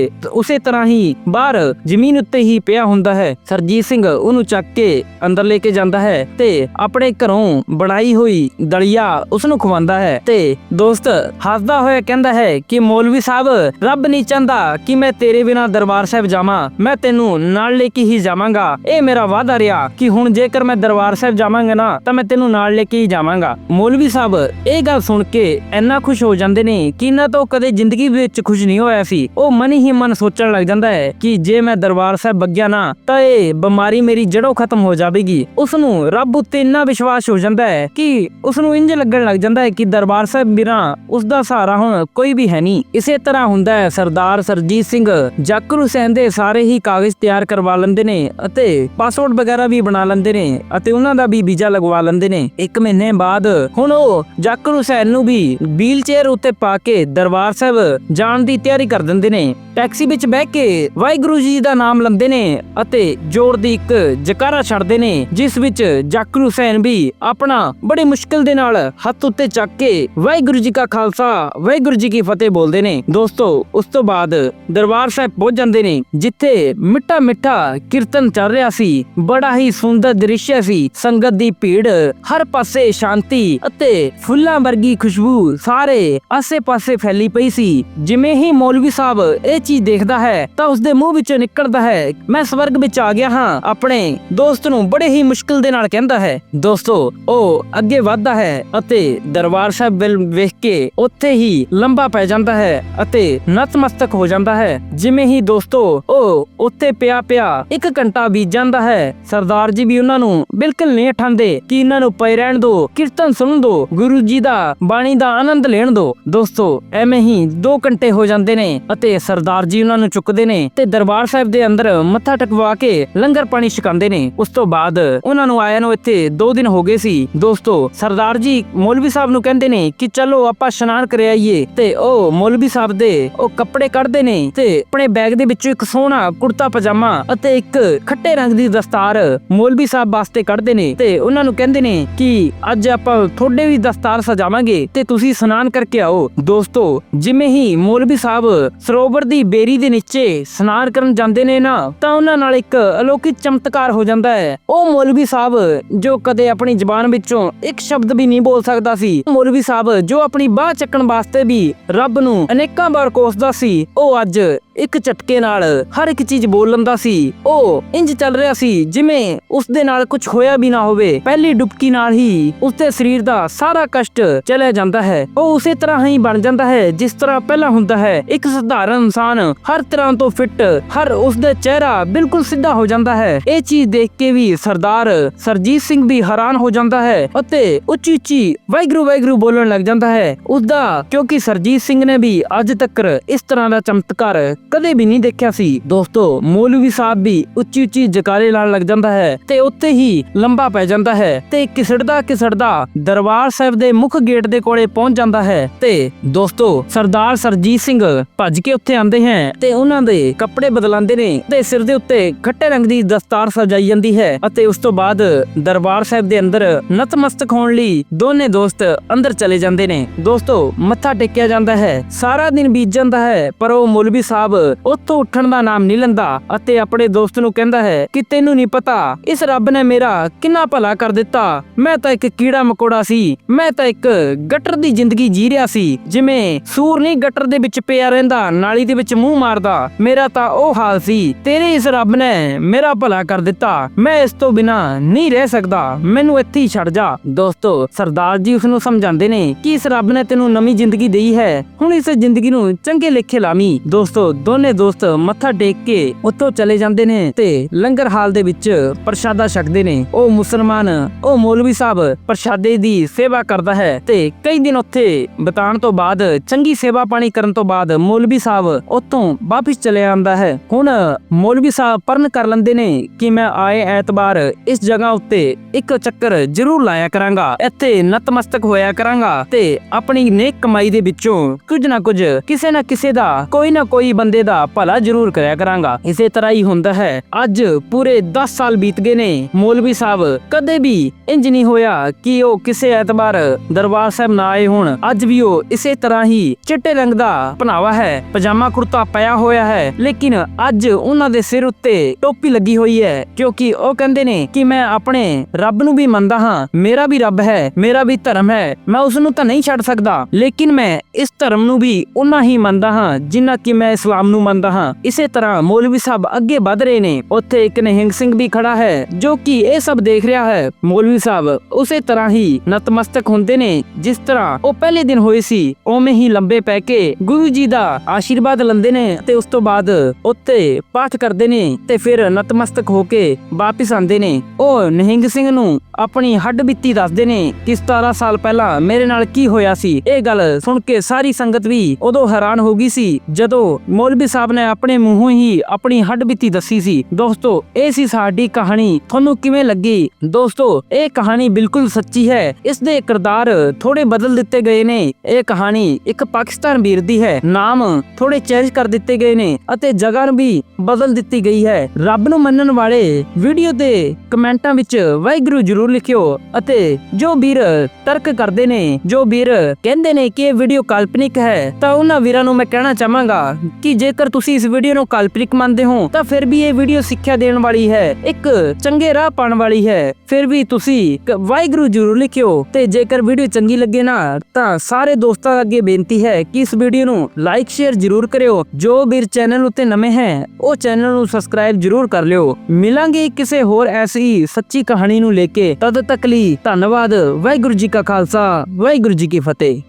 ਉਸੇ ਤਰ੍ਹਾਂ ਹੀ ਬਾਹਰ ਜ਼ਮੀਨ ਉੱਤੇ ਹੀ ਪਿਆ ਹੁੰਦਾ ਹੈ। ਸਰਜੀਤ ਸਿੰਘ ਉਹਨੂੰ ਚੱਕ ਕੇ ਅੰਦਰ ਲੈ ਕੇ ਜਾਂਦਾ ਹੈ ਤੇ ਆਪਣੇ ਘਰੋਂ ਬਣਾਈ ਹੋਈ ਦਲੀਆ ਉਸ ਨੂੰ ਖਵਾਉਂਦਾ ਹੈ ਤੇ ਦੋਸਤ ਹੱਸਦਾ ਹੋਇਆ ਕਹਿੰਦਾ ਹੈ ਕਿ ਮੌਲਵੀ ਸਾਹਿਬ, ਰੱਬ ਨਹੀਂ ਚਾਹੁੰਦਾ ਕਿ ਮੈਂ ਤੇਰੇ ਬਿਨਾ ਦਰਬਾਰ ਸਾਹਿਬ ਜਾਵਾਂ। ਮੈਂ ਤੈਨੂੰ ਨਾਲ ਲੈ ਕੇ ਹੀ ਜਾਵਾਂਗਾ। ਇਹ ਮੇਰਾ ਵਾਅਦਾ ਰਿਹਾ ਕਿ ਹੁਣ ਜੇਕਰ ਮੈਂ ਦਰਬਾਰ ਸਾਹਿਬ ਜਾਵਾਂਗਾ ਨਾ, ਤਾਂ ਮੈਂ ਤੈਨੂੰ ਨਾਲ ਲੈ ਕੇ ਹੀ ਜਾਵਾਂਗਾ। ਮੌਲਵੀ ਸਾਹਿਬ ਇਹ ਗੱਲ ਸੁਣ ਕੇ ਇੰਨਾ ਖੁਸ਼ ਹੋ ਜਾਂਦੇ ਨੇ ਕਿ ਇਹਨਾਂ ਤੋਂ ਕਦੇ ਜ਼ਿੰਦਗੀ ਵਿੱਚ ਖੁਸ਼ ਨਹੀਂ ਹੋਇਆ ਸੀ। ਉਹ ਮਨ ਹੀ ਮਨ ਸੋਚ ਸੋਚਣ ਲੱਗ ਜਾਂਦਾ ਹੈ ਕਿ ਜੇ ਮੈਂ ਦਰਬਾਰ ਸਾਹਿਬ ਬੱਗਿਆ ਨਾ, ਤਾਂ ਇਹ ਬਿਮਾਰੀ ਮੇਰੀ ਜੜੋਂ ਖਤਮ ਹੋ ਜਾਵੇਗੀ। ਉਸ ਨੂੰ ਰੱਬ ਉੱਤੇ ਇੰਨਾ ਵਿਸ਼ਵਾਸ ਹੋ ਜਾਂਦਾ ਹੈ ਕਿ ਉਸ ਨੂੰ ਇੰਜ ਲੱਗਣ ਲੱਗ ਜਾਂਦਾ ਹੈ ਕਿ ਦਰਬਾਰ ਸਾਹਿਬ ਬਿਨਾਂ ਉਸ ਦਾ ਸਹਾਰਾ ਹੁਣ ਕੋਈ ਵੀ ਹੈ ਨਹੀਂ। ਇਸੇ ਤਰ੍ਹਾਂ ਹੁੰਦਾ ਹੈ, ਸਰਦਾਰ ਸਰਜੀਤ ਸਿੰਘ ਜਾਕਰ ਹੁਸੈਨ ਦੇ ਸਾਰੇ ਹੀ ਕਾਗਜ਼ ਤਿਆਰ ਕਰਵਾ ਲੈਂਦੇ ਨੇ ਅਤੇ ਪਾਸਪੋਰਟ ਵਗੈਰਾ ਵੀ ਬਣਾ ਲੈਂਦੇ ਨੇ ਅਤੇ ਉਹਨਾਂ ਦਾ ਵੀ ਵੀਜ਼ਾ ਲਗਵਾ ਲੈਂਦੇ ਨੇ। ਇੱਕ ਮਹੀਨੇ ਬਾਅਦ ਹੁਣ ਉਹ ਜਾਕਰ ਹੁਸੈਨ ਨੂੰ ਵੀ ਵੀਲ ਚੇਅਰ ਉੱਤੇ ਪਾ ਕੇ ਦਰਬਾਰ ਸਾਹਿਬ ਜਾਣ ਦੀ ਤਿਆਰੀ ਕਰ ਦਿੰਦੇ ਨੇ। ਟੈਕਸੀ ਵਿੱਚ ਬਹਿ ਕੇ ਵਾਹਿਗੁਰੂ ਜੀ ਦਾ ਨਾਮ ਲੈਂਦੇ ਨੇ ਅਤੇ ਜ਼ੋਰ ਦੀ ਇੱਕ ਜਕਾਰਾ ਛੱਡਦੇ ਨੇ, ਜਿਸ ਵਿੱਚ ਜਾਕਰ ਹੁਸੈਨ ਵੀ ਆਪਣਾ ਬੜੀ ਮੁਸ਼ਕਿਲ ਦੇ ਨਾਲ ਹੱਥ ਉੱਤੇ ਚੱਕ ਕੇ ਵਾਹਿਗੁਰੂ ਜੀ ਕਾ ਖਾਲਸਾ, ਵਾਹਿਗੁਰੂ ਜੀ ਕੀ ਫਤਿਹ ਬੋਲਦੇ ਨੇ। ਦੋਸਤੋ, ਉਸ ਤੋਂ ਬਾਅਦ ਦਰਬਾਰ ਸਾਹਿਬ ਪਹੁੰਚ ਜਾਂਦੇ ਨੇ, ਜਿੱਥੇ ਮਿੱਠਾ ਮਿੱਠਾ ਕੀਰਤਨ ਚੱਲ ਰਿਹਾ ਸੀ, ਬੜਾ ਹੀ ਸੁੰਦਰ ਦ੍ਰਿਸ਼ ਸੀ। ਸੰਗਤ ਦੀ ਭੀੜ, ਹਰ ਪਾਸੇ ਸ਼ਾਂਤੀ ਅਤੇ ਫੁੱਲਾਂ ਵਰਗੀ ਖੁਸ਼ਬੂ ਸਾਰੇ ਆਸੇ-ਪਾਸੇ ਫੈਲੀ ਪਈ ਸੀ। ਜਿਵੇਂ ਹੀ ਮੌਲਵੀ ਸਾਹਿਬ ਇਹ ਚੀਜ਼ ਦੇਖ ਦੇਖਦਾ ਹੈ, ਤਾਂ ਉਸਦੇ ਮੂੰਹ ਵਿੱਚੋਂ ਨਿਕਲਦਾ ਹੈ। ਮੈਂ ਸਵਰਗ ਵਿੱਚ ਆ ਗਿਆ ਹਾਂ, ਆਪਣੇ ਦੋਸਤ ਨੂੰ ਬੜੇ ਹੀ ਮੁਸ਼ਕਿਲ ਦੇ ਨਾਲ ਕਹਿੰਦਾ ਹੈ। ਦੋਸਤੋ ਉਹ ਅੱਗੇ ਵਧਦਾ ਹੈ ਅਤੇ ਦਰਬਾਰ ਸਾਹਿਬ ਵੱਲ ਵੇਖ ਕੇ ਉੱਥੇ ਹੀ ਲੰਬਾ ਪੈ ਜਾਂਦਾ ਹੈ ਅਤੇ ਨਤਮਸਤਕ ਹੋ ਜਾਂਦਾ ਹੈ। ਜਿਵੇਂ ਹੀ ਦੋਸਤੋ ਉਹ ਉੱਥੇ ਪਿਆ ਪਿਆ ਇੱਕ ਘੰਟਾ ਬੀਤ ਜਾਂਦਾ ਹੈ। ਸਰਦਾਰ ਜੀ ਵੀ ਉਹਨਾਂ ਨੂੰ ਬਿਲਕੁਲ ਨਹੀਂ ਠਾਂਦੇ ਕਿ ਇਹਨਾਂ ਨੂੰ ਪਏ ਰਹਿਣ ਦਿਓ ਕੀਰਤਨ ਸੁਣਨ ਦਿਓ ਗੁਰੂ ਜੀ ਦਾ ਬਾਣੀ ਦਾ ਆਨੰਦ ਲੈਣ ਦਿਓ ਦੋਸਤੋ, ਐਵੇਂ ਹੀ 2 ਘੰਟੇ ਹੋ ਜਾਂਦੇ ਨੇ ਅਤੇ ਸਰਦਾਰ ਜੀ ਉਹਨਾਂ ਨੂੰ ਚੁੱਕਦੇ ਨੇ ਤੇ ਦਰਬਾਰ ਸਾਹਿਬ ਦੇ ਅੰਦਰ ਮੱਥਾ ਟਕਵਾ ਕੇ ਲੰਗਰ ਪਾਣੀ ਛਕਾਉਂਦੇ ਨੇ। ਉਸ ਤੋਂ ਬਾਅਦ ਉਹਨਾਂ ਨੂੰ ਆਇਆ ਨੂੰ ਇੱਥੇ 2 ਦਿਨ ਹੋ ਗਏ ਸੀ। ਦੋਸਤੋ, ਸਰਦਾਰ ਜੀ ਮੌਲਵੀ ਸਾਹਿਬ ਨੂੰ ਕਹਿੰਦੇ ਨੇ ਕਿ ਚਲੋ ਆਪਾਂ ਇਸ਼ਨਾਨ ਕਰ ਆਈਏ ਤੇ ਉਹ ਮੌਲਵੀ ਸਾਹਿਬ ਦੇ ਉਹ ਕੱਪੜੇ ਕੱਢਦੇ ਨੇ ਤੇ ਆਪਣੇ ਬੈਗ ਦੇ ਵਿੱਚੋਂ ਇੱਕ ਸੋਹਣਾ ਕੁੜਤਾ, ਪਜਾਮਾ ਅਤੇ ਇੱਕ ਖੱਟੇ ਰੰਗ ਦੀ ਦਸਤਾਰ ਮੌਲਵੀ ਸਾਹਿਬ ਵਾਸਤੇ ਕੱਢਦੇ ਨੇ ਤੇ ਉਹਨਾਂ ਨੂੰ ਕਹਿੰਦੇ ਨੇ ਕਿ ਅੱਜ ਆਪਾਂ ਤੁਹਾਡੇ ਵੀ ਦਸਤਾਰ ਸਜਾਵਾਂਗੇ ਤੇ ਤੁਸੀਂ ਇਸ਼ਨਾਨ ਕਰਕੇ ਆਓ। ਦੋਸਤੋ, ਜਿਵੇਂ ਹੀ ਮੌਲਵੀ ਸਾਹਿਬ ਸਰੋਵਰ ਦੀ ਬੇਰੀ ਦੇ ਨੀਚੇ ਸਨਾਨ ਕਰਨ ਜਾਂਦੇ ਨੇ ਨਾ, ਤਾਂ ਉਹਨਾਂ ਨਾਲ ਇੱਕ ਅਲੌਕਿਕ ਚਮਤਕਾਰ ਹੋ ਜਾਂਦਾ ਹੈ। ਉਹ ਮੌਲਵੀ ਸਾਹਿਬ, ਜੋ ਕਦੇ ਆਪਣੀ ਜ਼ੁਬਾਨ ਵਿੱਚੋਂ ਇੱਕ ਸ਼ਬਦ ਵੀ ਨਹੀਂ ਬੋਲ ਸਕਦਾ ਸੀ। ਮੌਲਵੀ ਸਾਹਿਬ, ਜੋ ਆਪਣੀ ਬਾਹ ਚੱਕਣ ਵਾਸਤੇ ਵੀ ਰੱਬ ਨੂੰ ਅਨੇਕਾਂ ਵਾਰ ਕੋਸਦਾ ਸੀ, ਉਹ ਅੱਜ ਇੱਕ ਝਟਕੇ ਨਾਲ ਹਰ ਇੱਕ ਚੀਜ਼ ਬੋਲ ਲੈਂਦਾ ਸੀ। ਉਹ ਇੰਜ ਚੱਲ ਰਿਹਾ ਸੀ ਜਿਵੇਂ ਉਸ ਦੇ ਨਾਲ ਕੁਝ ਹੋਇਆ ਵੀ ਨਾ ਹੋਵੇ। ਪਹਿਲੀ ਡੁਬਕੀ ਨਾਲ ਹੀ ਉਸ ਦੇ ਸਰੀਰ ਦਾ ਸਾਰਾ ਕਸ਼ਟ ਚਲਿਆ ਜਾਂਦਾ ਹੈ। ਉਹ ਉਸੇ ਤਰ੍ਹਾਂ ਹੀ ਬਣ ਜਾਂਦਾ ਹੈ ਜਿਸ ਤਰ੍ਹਾਂ ਪਹਿਲਾਂ ਹੁੰਦਾ ਹੈ। ਇੱਕ ਸਧਾਰਨ ਇਨਸਾਨ ਹਰ ਤਰ੍ਹਾਂ ਤੋਂ ਫਿੱਟ, ਹਰ ਉਸ ਦਾ ਚਿਹਰਾ ਬਿਲਕੁਲ ਸਿੱਧਾ ਹੋ ਜਾਂਦਾ ਹੈ। ਇਹ ਚੀਜ਼ ਦੇਖ ਕੇ ਵੀ ਸਰਦਾਰ ਸਰਜੀਤ ਸਿੰਘ ਵੀ ਹੈਰਾਨ ਹੋ ਜਾਂਦਾ ਹੈ ਅਤੇ ਉੱਚੀ ਉੱਚੀ ਵਾਹਿਗੁਰੂ ਵਾਹਿਗੁਰੂ ਬੋਲਣ ਲੱਗ ਜਾਂਦਾ ਹੈ। ਉਸ ਦਾ ਕਿਉਂਕਿ ਸਰਜੀਤ ਸਿੰਘ ਨੇ ਵੀ ਅੱਜ ਤੱਕ ਇਸ ਤਰ੍ਹਾਂ ਦਾ ਚਮਤਕਾਰ ਕਦੇ ਵੀ ਨਹੀਂ ਦੇਖਿਆ ਸੀ। ਦੋਸਤੋ, ਮੌਲਵੀ ਸਾਹਿਬ ਵੀ ਉੱਚੀ ਉੱਚੀ ਜਕਾਰੇ ਲਾਣ ਲੱਗ ਜਾਂਦਾ ਹੈ ਤੇ ਉੱਥੇ ਹੀ ਲੰਬਾ ਪੈ ਜਾਂਦਾ ਹੈ ਤੇ ਕਿਸੜਦਾ ਕਿਸੜਦਾ ਦਰਬਾਰ ਸਾਹਿਬ ਦੇ ਮੁੱਖ ਗੇਟ ਦੇ ਕੋਲੇ ਪਹੁੰਚ ਜਾਂਦਾ ਹੈ ਤੇ ਦੋਸਤੋ, ਸਰਦਾਰ ਸਰਜੀਤ ਸਿੰਘ ਭੱਜ ਕੇ ਉੱਥੇ ਆਉਂਦੇ ਹੈ ਤੇ ਉਹਨਾਂ ਦੇ ਕੱਪੜੇ ਬਦਲਾਉਂਦੇ ਨੇ ਤੇ ਸਿਰ ਦੇ ਉੱਤੇ ਖੱਟੇ ਰੰਗ ਦੀ ਦਸਤਾਰ ਸਜਾਈ ਜਾਂਦੀ ਹੈ ਅਤੇ ਉਸ ਤੋਂ ਬਾਅਦ ਦਰਬਾਰ ਸਾਹਿਬ ਦੇ ਅੰਦਰ ਨਤਮਸਤਕ ਹੋਣ ਲਈ ਦੋਨੇ ਦੋਸਤ ਅੰਦਰ ਚਲੇ ਜਾਂਦੇ ਨੇ। ਦੋਸਤੋ, ਮੱਥਾ ਟੇਕਿਆ ਜਾਂਦਾ ਹੈ। ਸਾਰਾ ਦਿਨ ਬੀਤ ਜਾਂਦਾ ਹੈ, ਪਰ ਉਹ ਮੌਲਵੀ ਸਾਹਿਬ ਉੱਥੋਂ ਉੱਠਣ ਦਾ ਨਾਮ ਨਹੀਂ ਲੈਂਦਾ ਅਤੇ ਆਪਣੇ ਦੋਸਤ ਨੂੰ ਕਹਿੰਦਾ ਹੈ ਕਿ ਤੈਨੂੰ ਨਹੀਂ ਪਤਾ, ਇਸ ਰੱਬ ਨੇ ਮੇਰਾ ਕਿੰਨਾ ਭਲਾ ਕਰ ਦਿੱਤਾ। ਮੈਂ ਤਾਂ ਇੱਕ ਕੀੜਾ ਮਕੋੜਾ ਸੀ, ਮੈਂ ਤਾਂ ਇੱਕ ਗਟਰ ਦੀ ਜ਼ਿੰਦਗੀ ਜੀ ਰਿਹਾ ਸੀ, ਜਿਵੇਂ ਸੂਰ ਨਹੀਂ ਗਟਰ ਦੇ ਵਿੱਚ ਪਿਆ ਰਹਿੰਦਾ, ਨਾਲੀ ਦੇ ਵਿੱਚ ਮੂੰਹ ਮਾਰਦਾ। ਮੇਰਾ ਤਾਂ ਉਹ ਹਾਲ ਸੀ, ਤੇਰੇ ਇਸ ਰੱਬ ਨੇ ਮੇਰਾ ਭਲਾ ਕਰ ਦਿੱਤਾ। ਮੈਂ ਇਸ ਤੋਂ ਬਿਨਾ ਨਹੀਂ ਰਹਿ ਸਕਦਾ, ਮੈਨੂੰ ਇੱਥੇ ਹੀ ਛੱਡ ਜਾ। ਦੋਸਤੋ, ਸਰਦਾਰ ਜੀ ਉਸ ਨੂੰ ਸਮਝਾਉਂਦੇ ਨੇ ਕਿ ਇਸ ਰੱਬ ਨੇ ਤੈਨੂੰ ਨਵੀਂ ਜ਼ਿੰਦਗੀ ਦੇਈ ਹੈ, ਹੁਣ ਇਸ ਜ਼ਿੰਦਗੀ ਨੂੰ ਚੰਗੇ ਲੇਖੇ ਲਾਵੀਂ। ਦੋਸਤੋ ਦੋਨੇ ਦੋਸਤ ਮੱਥਾ ਟੇਕ ਕੇ ਉੱਥੋਂ ਚਲੇ ਜਾਂਦੇ ਨੇ ਤੇ ਲੰਗਰ ਹਾਲ ਦੇ ਵਿੱਚ ਪ੍ਰਸ਼ਾਦਾ ਛਕਦੇ ਨੇ। ਉਹ ਮੁਸਲਮਾਨ, ਉਹ ਮੌਲਵੀ ਸਾਹਿਬ ਪ੍ਰਸ਼ਾਦੇ ਦੀ ਸੇਵਾ ਕਰਦਾ ਹੈ ਤੇ ਕਈ ਦਿਨ ਉੱਥੇ ਬਿਤਾਉਣ ਤੋਂ ਬਾਅਦ, ਚੰਗੀ ਸੇਵਾ ਪਾਣੀ ਕਰਨ ਤੋਂ ਬਾਅਦ ਮੌਲਵੀ ਸਾਹਿਬ ਉੱਥੋਂ ਵਾਪਸ ਚਲੇ ਆਉਂਦਾ ਹੈ। ਹੁਣ ਮੌਲਵੀ ਸਾਹਿਬ ਪਰਨ ਕਰ ਲੈਂਦੇ ਨੇ ਕਿ ਮੈਂ ਆਏ ਐਤਵਾਰ ਇਸ ਜਗ੍ਹਾ ਉੱਤੇ ਇੱਕ ਚੱਕਰ ਜ਼ਰੂਰ ਲਾਇਆ ਕਰਾਂਗਾ। ਇੱਥੇ ਨਤਮਸਤਕ ਹੋਇਆ ਕਰਾਂਗਾ ਤੇ ਆਪਣੀ ਨੇਕ ਕਮਾਈ ਦੇ ਵਿੱਚੋਂ ਕੁਝ ਨਾ ਕੁਝ, ਕਿਸੇ ਨਾ ਕਿਸੇ ਦਾ ਕੋਈ ਨਾ ਕੋਈ ਬੰਦੇ ਦਾ ਭਲਾ ਜ਼ਰੂਰ ਕਰਿਆ ਕਰਾਂਗਾ। ਇਸੇ ਤਰ੍ਹਾਂ ਹੀ ਹੁੰਦਾ ਹੈ। ਅੱਜ ਪੂਰੇ 10 ਸਾਲ ਬੀਤ ਗਏ ਨੇ। ਮੌਲਵੀ ਸਾਹਿਬ, ਕਦੇ ਵੀ ਇੰਜ ਨਹੀਂ ਹੋਇਆ ਕਿ ਉਹ ਕਿਸੇ ਐਤਵਾਰ ਦਰਬਾਰ ਸਾਹਿਬ ਨਾ ਆਏ ਹੋਣ। ਅੱਜ ਵੀ ਉਹ ਇਸੇ ਤਰ੍ਹਾਂ ਹੀ ਚਿੱਟੇ ਰੰਗ ਦਾ ਪਹਿਨਾਵਾ ਹੈ। ਪਜਾਮਾ ਕੁਰਤਾ ਪਾਇਆ ਹੋਇਆ ਹੈ। ਲੇਕਿਨ ਅੱਜ ਉਹਨਾਂ ਦੇ ਸਿਰ ਉੱਤੇ ਟੋਪੀ ਲੱਗੀ ਹੋਈ ਹੈ। ਕਿਉਂਕਿ ਉਹ ਕਹਿੰਦੇ ਨੇ ਕਿ ਮੈਂ ਆਪਣੇ ਰੱਬ ਨੂੰ ਵੀ ਮੰਨਦਾ ਹਾਂ। ਮੇਰਾ ਵੀ ਰੱਬ ਹੈ। ਮੇਰਾ ਵੀ ਧਰਮ ਹੈ। ਮੈਂ ਉਸ ਨੂੰ ਤਾਂ ਨਹੀਂ ਛੱਡ ਸਕਦਾ। ਲੇਕਿਨ ਮੈਂ ਇਸ ਧਰਮ ਨੂੰ ਵੀ ਉਨਾ ਹੀ ਮੰਨਦਾ ਹਾਂ ਜਿੰਨਾ ਕਿ ਮੈਂ ਇਸਲਾਮ ਰਾਮ ਨੂੰ ਮੰਨਦਾ ਹਾਂ। ਇਸੇ ਤਰ੍ਹਾਂ ਮੌਲਵੀ ਸਾਹਿਬ ਅੱਗੇ ਵਧ ਰਹੇ ਨੇ। ਉੱਥੇ ਇੱਕ ਨਿਹੰਗ ਸਿੰਘ ਵੀ ਖੜਾ ਹੈ, ਜੋ ਕਿ ਇਹ ਸਭ ਦੇਖ ਰਿਹਾ ਹੈ। ਮੌਲਵੀ ਸਾਹਿਬ, ਉਸੇ ਤਰ੍ਹਾਂ ਹੀ ਨਤਮਸਤਕ ਹੁੰਦੇ ਨੇ, ਜਿਸ ਤਰ੍ਹਾਂ ਉਹ ਪਹਿਲੇ ਦਿਨ ਹੋਏ ਸੀ, ਉਵੇਂ ਹੀ ਲੰਬੇ ਪੈ ਕੇ ਗੁਰੂ ਜੀ ਦਾ ਆਸ਼ੀਰਵਾਦ ਲੈਂਦੇ ਨੇ ਤੇ ਉਸ ਤੋਂ ਬਾਅਦ ਉੱਤੇ ਪਾਠ ਕਰਦੇ ਨੇ ਤੇ ਫਿਰ ਨਤਮਸਤਕ ਹੋ ਕੇ ਵਾਪਿਸ ਆਉਂਦੇ ਨੇ। ਉਹ ਨਿਹੰਗ ਸਿੰਘ ਨੂੰ ਆਪਣੀ ਹੱਡ ਬਿੱਤੀ ਦੱਸਦੇ ਨੇ ਕਿ 17 ਸਾਲ ਪਹਿਲਾਂ ਮੇਰੇ ਨਾਲ ਕੀ ਹੋਇਆ ਸੀ। ਇਹ ਗੱਲ ਸੁਣ ਕੇ ਸਾਰੀ ਸੰਗਤ ਵੀ ਉਦੋਂ ਹੈਰਾਨ ਹੋ ਗਈ ਸੀ, ਜਦੋਂ ਮੌਲਵੀ ਸਾਹਿਬ ਨੇ ਆਪਣੇ ਮੂੰਹੋਂ ਹੀ ਆਪਣੀ ਹੱਡ ਬਿੱਤੀ ਦੱਸੀ ਸੀ। ਦੋਸਤੋ, ਇਹ ਸੀ ਸਾਡੀ ਕਹਾਣੀ। ਤੁਹਾਨੂੰ ਕਿਵੇਂ ਲੱਗੀ? ਦੋਸਤੋ, ਇਹ ਕਹਾਣੀ ਬਿਲਕੁਲ ਸੱਚੀ ਹੈ। ਇਸ ਦੇ ਕਿਰਦਾਰ ਥੋੜੇ ਬਦਲ ਦਿੱਤੇ ਗਏ ਨੇ। ਇਹ ਕਹਾਣੀ ਇੱਕ ਪਾਕਿਸਤਾਨ ਵੀਰ ਦੀ ਹੈ। ਨਾਮ ਥੋੜੇ ਚੇਂਜ ਕਰ ਦਿੱਤੇ ਗਏ ਨੇ ਅਤੇ ਜਗ੍ਹਾ ਨੂੰ ਵੀ ਬਦਲ ਦਿੱਤੀ ਗਈ ਹੈ। ਰੱਬ ਨੂੰ ਮੰਨਣ ਵਾਲੇ ਵੀਡੀਓ ਦੇ ਕਮੈਂਟਾਂ ਵਿੱਚ ਵਾਹਿਗੁਰੂ ਜਰੂਰ ਲਿਖਿਓ ਅਤੇ ਜੋ ਵੀਰ ਤਰਕ ਕਰਦੇ ਨੇ, ਜੋ ਵੀਰ ਕਹਿੰਦੇ ਨੇ ਕਿ ਇਹ ਵੀਡੀਓ ਕਾਲਪਨਿਕ ਹੈ, ਤਾਂ ਉਹਨਾਂ ਵੀਰਾਂ ਨੂੰ ਮੈਂ ਕਹਿਣਾ ਚਾਹਾਂਗਾ ਕਿ ਜੇਕਰ ਤੁਸੀਂ ਇਸ ਵੀਡੀਓ ਨੂੰ ਕਾਲਪਨਿਕ ਮੰਨਦੇ ਹੋ, ਤਾਂ ਫਿਰ ਵੀ ਇਹ ਵੀਡੀਓ ਸਿੱਖਿਆ ਦੇਣ ਵਾਲੀ ਹੈ, ਇੱਕ ਚੰਗੇ ਰਾਹ ਪਾਉਣ ਵਾਲੀ ਹੈ। ਫਿਰ ਵੀ ਤੁਸੀਂ ਵਾਹਿਗੁਰੂ ਜਰੂਰ ਲਿਖਿਓ, ਤੇ ਜੇਕਰ ਵੀਡੀਓ ਚੰਗੀ ਲੱਗੇ ਨਾ, ਤਾਂ ਸਾਰੇ ਦੋਸਤਾਂ ਅੱਗੇ ਬੇਨਤੀ ਹੈ ਕਿ ਇਸ ਵੀਡੀਓ ਨੂੰ ਲਾਈਕ ਸ਼ੇਅਰ ਜਰੂਰ ਕਰਿਓ। ਜੋ ਵੀਰ ਚੈਨਲ ਉੱਤੇ ਨਵੇਂ ਹੈ, ਉਹ ਚੈਨਲ ਨੂੰ ਸਬਸਕ੍ਰਾਈਬ ਜਰੂਰ ਕਰ ਲਿਓ। ਮਿਲਾਂਗੇ ਕਿਸੇ ਹੋਰ ਐਸੀ ਸੱਚੀ ਕਹਾਣੀ ਨੂੰ ਲੈ ਕੇ। ਤਦ ਤੱਕ ਲਈ ਧੰਨਵਾਦ, ਵਾਹਿਗੁਰੂ ਜੀ ਕਾ ਖਾਲਸਾ, ਵਾਹਿਗੁਰੂ ਜੀ ਕੀ ਫਤਿਹ।